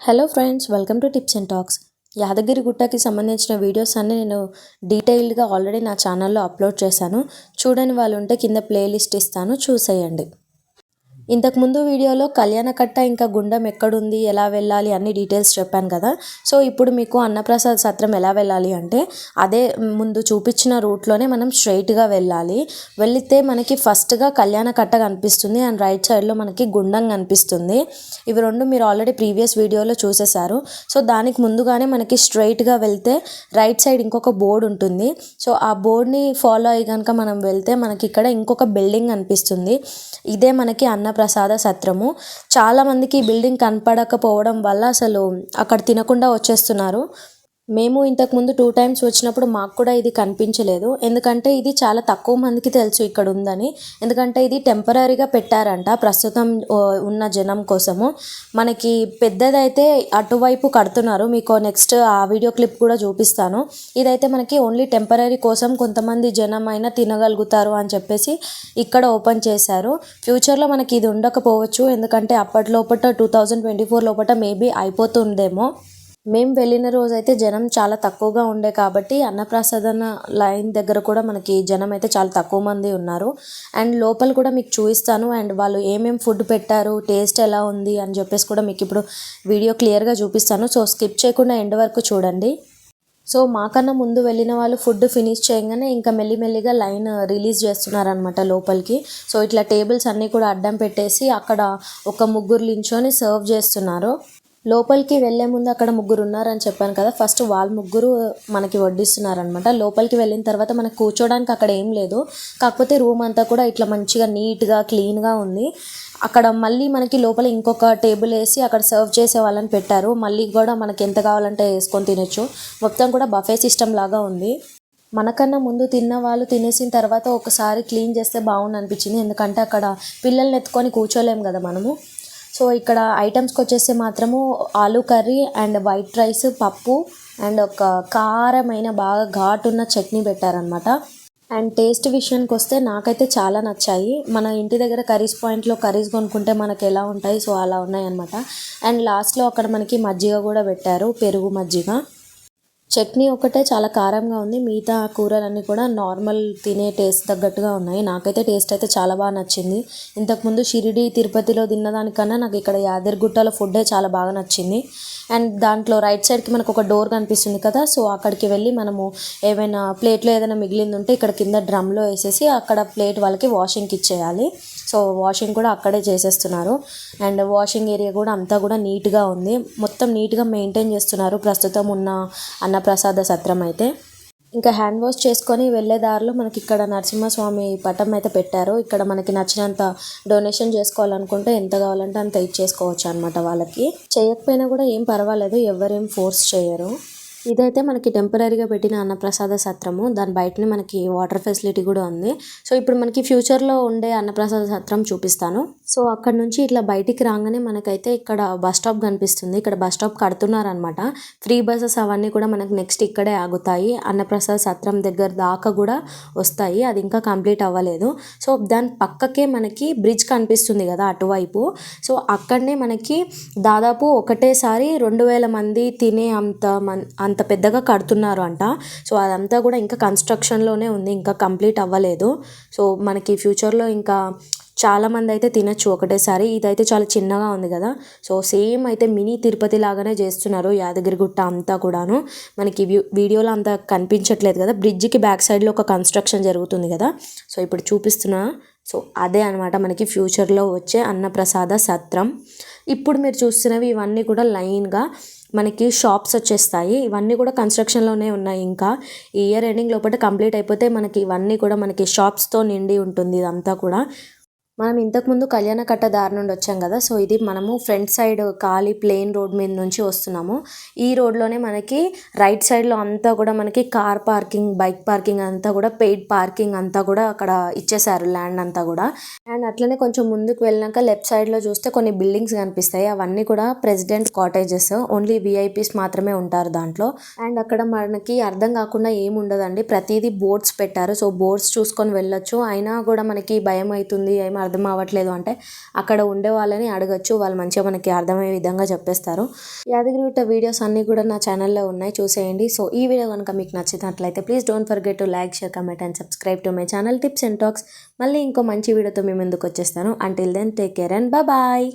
Hello friends welcome to tips and talks. Yadagiri గుట్టకి సంబంధించిన videos అన్నీ నేను డీటెయిల్డ్గా ఆల్రెడీ నా ఛానల్లో అప్లోడ్ చేశాను. చూడని వాళ్ళు ఉంటే కింద ప్లేలిస్ట్ ఇస్తాను. చూసేయండి. ఇంతకుముందు వీడియోలో కళ్యాణకట్ట ఇంకా గుండం ఎక్కడుంది ఎలా వెళ్ళాలి అన్ని డీటెయిల్స్ చెప్పాను కదా. సో ఇప్పుడు మీకు అన్నప్రసాద్ సత్రం ఎలా వెళ్ళాలి అంటే అదే ముందు చూపించిన రూట్లోనే మనం స్ట్రైట్గా వెళ్ళాలి. వెళితే మనకి ఫస్ట్గా కళ్యాణకట్ట కనిపిస్తుంది అండ్ రైట్ సైడ్లో మనకి గుండం కనిపిస్తుంది. ఇవి రెండు మీరు ఆల్రెడీ ప్రీవియస్ వీడియోలో చూసేశారు. సో దానికి ముందుగానే మనకి స్ట్రైట్గా వెళ్తే రైట్ సైడ్ ఇంకొక బోర్డు ఉంటుంది. సో ఆ బోర్డ్ని ఫాలో అయ్యి కనుక మనం వెళ్తే మనకి ఇక్కడ ఇంకొక బిల్డింగ్ కనిపిస్తుంది. ఇదే మనకి అన్న అన్నప్రసాద సత్రము. చాలామందికి ఈ బిల్డింగ్ కనపడకపోవడం వల్ల అసలు అక్కడ తినకుండా వచ్చేస్తున్నారు. మేము ఇంతకుముందు టూ టైమ్స్ వచ్చినప్పుడు మాకు కూడా ఇది కనిపించలేదు. ఎందుకంటే ఇది చాలా తక్కువ మందికి తెలుసు ఇక్కడ ఉందని. ఎందుకంటే ఇది టెంపరీగా పెట్టారంట ప్రస్తుతం ఉన్న జనం కోసము. మనకి పెద్దదైతే అటువైపు కడుతున్నారు. మీకు నెక్స్ట్ ఆ వీడియో క్లిప్ కూడా చూపిస్తాను. ఇదైతే మనకి ఓన్లీ టెంపరీ కోసం కొంతమంది జనం అయినా తినగలుగుతారు అని చెప్పేసి ఇక్కడ ఓపెన్ చేశారు. ఫ్యూచర్లో మనకి ఇది ఉండకపోవచ్చు. ఎందుకంటే అప్పటిలోపట టూ థౌజండ్ ట్వంటీ ఫోర్ లోపల మేబీ అయిపోతుందేమో. మేము వెళ్ళిన రోజైతే జనం చాలా తక్కువగా ఉండే కాబట్టి అన్నప్రసాదన లైన్ దగ్గర కూడా మనకి జనం అయితే చాలా తక్కువ మంది ఉన్నారు. అండ్ లోపల కూడా మీకు చూపిస్తాను. అండ్ వాళ్ళు ఏమేమి ఫుడ్ పెట్టారు టేస్ట్ ఎలా ఉంది అని చెప్పేసి కూడా మీకు ఇప్పుడు వీడియో క్లియర్గా చూపిస్తాను. సో స్కిప్ చేయకుండా ఎండ్ వరకు చూడండి. సో మాకన్నా ముందు వెళ్ళిన వాళ్ళు ఫుడ్ ఫినిష్ చేయగానే ఇంకా మెల్లిమెల్లిగా లైన్ రిలీజ్ చేస్తున్నారనమాట లోపలికి. సో ఇట్లా టేబుల్స్ అన్నీ కూడా అడ్డం పెట్టేసి అక్కడ ఒక ముగ్గురు నించొని సర్వ్ చేస్తున్నారు. లోపలికి వెళ్ళే ముందు అక్కడ ముగ్గురు ఉన్నారని చెప్పాను కదా. ఫస్ట్ వాళ్ళ ముగ్గురు మనకి వడ్డిస్తున్నారనమాట లోపలికి వెళ్ళిన తర్వాత మనకు కూర్చోడానికి అక్కడ ఏం లేదు. కాకపోతే రూమ్ అంతా కూడా ఇట్లా మంచిగా నీట్గా క్లీన్గా ఉంది. అక్కడ మళ్ళీ మనకి లోపల ఇంకొక టేబుల్ వేసి అక్కడ సర్వ్ చేసే వాళ్ళని పెట్టారు. మళ్ళీ కూడా మనకి ఎంత కావాలంటే వేసుకొని తినొచ్చు. మొత్తం కూడా బఫే సిస్టమ్ లాగా ఉంది. మనకన్నా ముందు తిన్న వాళ్ళు తినేసిన తర్వాత ఒకసారి క్లీన్ చేస్తే బాగుంది అనిపించింది ఎందుకంటే అక్కడ పిల్లల్ని ఎత్తుకొని కూర్చోలేము కదా మనము. సో ఇక్కడ ఐటమ్స్కి వచ్చేసి మాత్రము ఆలు కర్రీ అండ్ వైట్ రైస్ పప్పు అండ్ ఒక కారమైన బాగా ఘాటున్న చట్నీ పెట్టారనమాట అండ్ టేస్ట్ విషయానికి వస్తే నాకైతే చాలా నచ్చాయి. మన ఇంటి దగ్గర కర్రీస్ పాయింట్లో కర్రీస్ కొనుక్కుంటే మనకి ఎలా ఉంటాయి సో అలా ఉన్నాయి అనమాట అండ్ లాస్ట్లో అక్కడ మనకి మజ్జిగ కూడా పెట్టారు పెరుగు మజ్జిగ. చట్నీ ఒకటే చాలా కారంగా ఉంది. మిగతా కూరలన్నీ కూడా నార్మల్ తినే టేస్ట్ తగ్గట్టుగా ఉన్నాయి. నాకైతే టేస్ట్ అయితే చాలా బాగా నచ్చింది. ఇంతకుముందు షిరిడి తిరుపతిలో తిన్నదానికన్నా నాకు ఇక్కడ యాదగిరిగుట్టలో ఫుడ్డే చాలా బాగా నచ్చింది. అండ్ దాంట్లో రైట్ సైడ్కి మనకు ఒక డోర్ కనిపిస్తుంది కదా సో అక్కడికి వెళ్ళి మనము ఏమైనా ప్లేట్లో ఏదైనా మిగిలింది ఉంటే ఇక్కడ కింద డ్రమ్లో వేసేసి అక్కడ ప్లేట్ వాళ్ళకి వాషింగ్కి ఇచ్చేయాలి. సో వాషింగ్ కూడా అక్కడే చేసేస్తున్నారు. అండ్ వాషింగ్ ఏరియా కూడా అంతా కూడా నీట్గా ఉంది. మొత్తం నీట్గా మెయింటైన్ చేస్తున్నారు. ప్రస్తుతం ఉన్న అన్నప్రసాద సత్రం అయితే. ఇంకా హ్యాండ్ వాష్ చేసుకొని వెళ్ళే దారిలో మనకి ఇక్కడ నరసింహస్వామి పటం అయితే పెట్టారు. ఇక్కడ మనకి నచ్చినంత డొనేషన్ చేసుకోవాలనుకుంటే ఎంత కావాలంటే అంత ఇచ్చేసుకోవచ్చు అనమాట వాళ్ళకి. చేయకపోయినా కూడా ఏం పర్వాలేదు. ఎవరేం ఫోర్స్ చేయరు. ఇదైతే మనకి టెంపరీగా పెట్టిన అన్నప్రసాద సత్రము. దాని బయటనే మనకి వాటర్ ఫెసిలిటీ కూడా ఉంది. సో ఇప్పుడు మనకి ఫ్యూచర్లో ఉండే అన్నప్రసాద సత్రం చూపిస్తాను. సో అక్కడ నుంచి ఇట్లా బయటికి రాగానే మనకైతే ఇక్కడ బస్ స్టాప్ కనిపిస్తుంది. ఇక్కడ బస్ స్టాప్ కడుతున్నారనమాట ఫ్రీ బస్సెస్ అవన్నీ కూడా మనకి నెక్స్ట్ ఇక్కడే ఆగుతాయి. అన్నప్రసాద్ సత్రం దగ్గర దాకా కూడా వస్తాయి. అది ఇంకా కంప్లీట్ అవ్వలేదు. సో దాని పక్కకే మనకి బ్రిడ్జ్ కనిపిస్తుంది కదా అటువైపు. సో అక్కడనే మనకి దాదాపు ఒకటేసారి రెండు వేల మంది తినే అంత మన్ అంత అంత పెద్దగా కడుతున్నారు అంట. సో అదంతా కూడా ఇంకా కన్స్ట్రక్షన్లోనే ఉంది. ఇంకా కంప్లీట్ అవ్వలేదు. సో మనకి ఫ్యూచర్లో ఇంకా చాలామంది అయితే తినచ్చు ఒకటేసారి. ఇదైతే చాలా చిన్నగా ఉంది కదా. సో సేమ్ అయితే మినీ తిరుపతి లాగానే చేస్తున్నారు యాదగిరిగుట్ట అంతా కూడాను. మనకి వీడియోలో అంతా కనిపించట్లేదు కదా. బ్రిడ్జికి బ్యాక్ సైడ్లో ఒక కన్స్ట్రక్షన్ జరుగుతుంది కదా. సో ఇప్పుడు చూపిస్తున్నా. సో అదే అనమాట మనకి ఫ్యూచర్లో వచ్చే అన్నప్రసాద సత్రం. ఇప్పుడు మీరు చూస్తున్నవి ఇవన్నీ కూడా లైన్గా మనకి షాప్స్ వచ్చేస్తాయి. ఇవన్నీ కూడా కన్స్ట్రక్షన్లోనే ఉన్నాయి ఇంకా. ఈ ఇయర్ ఎండింగ్ లోపల కంప్లీట్ అయిపోతే మనకి ఇవన్నీ కూడా మనకి షాప్స్తో నిండి ఉంటుంది ఇదంతా కూడా. మనం ఇంతకుముందు కళ్యాణకట్ట దారి నుండి వచ్చాం కదా సో ఇది మనము ఫ్రంట్ సైడ్ ఖాళీ ప్లెయిన్ రోడ్ మీద నుంచి వస్తున్నాము. ఈ రోడ్లోనే మనకి రైట్ సైడ్లో అంతా కూడా మనకి కార్ పార్కింగ్ బైక్ పార్కింగ్ అంతా కూడా పెయిడ్ పార్కింగ్ అంతా కూడా అక్కడ ఇచ్చేసారు ల్యాండ్ అంతా కూడా. అండ్ అట్లనే కొంచెం ముందుకు వెళ్ళినాక లెఫ్ట్ సైడ్లో చూస్తే కొన్ని బిల్డింగ్స్ కనిపిస్తాయి. అవన్నీ కూడా ప్రెసిడెంట్ కాటేజెస్ ఓన్లీ విఐపీస్ మాత్రమే ఉంటారు దాంట్లో. అండ్ అక్కడ మనకి అర్థం కాకుండా ఏమి ఉండదండి ప్రతిదీ బోర్డ్స్ పెట్టారు. సో బోర్డ్స్ చూసుకొని వెళ్ళొచ్చు. అయినా కూడా మనకి భయం అవుతుంది ఏమో అర్థం అవ్వట్లేదు అంటే అక్కడ ఉండే వాళ్ళని అడగచ్చు వాళ్ళు మంచిగా మనకి అర్థమయ్యే విధంగా చెప్పేస్తారు. యాదగిరిగుట్ట వీడియోస్ అన్నీ కూడా నా ఛానల్లో ఉన్నాయి చూసేయండి. సో ఈ వీడియో కనుక మీకు నచ్చినట్లయితే please don't forget to like share comment and subscribe to my channel tips and talks మళ్ళీ ఇంకో మంచి వీడియోతో మీ ముందుకు వచ్చేస్తాను. Until then take care and bye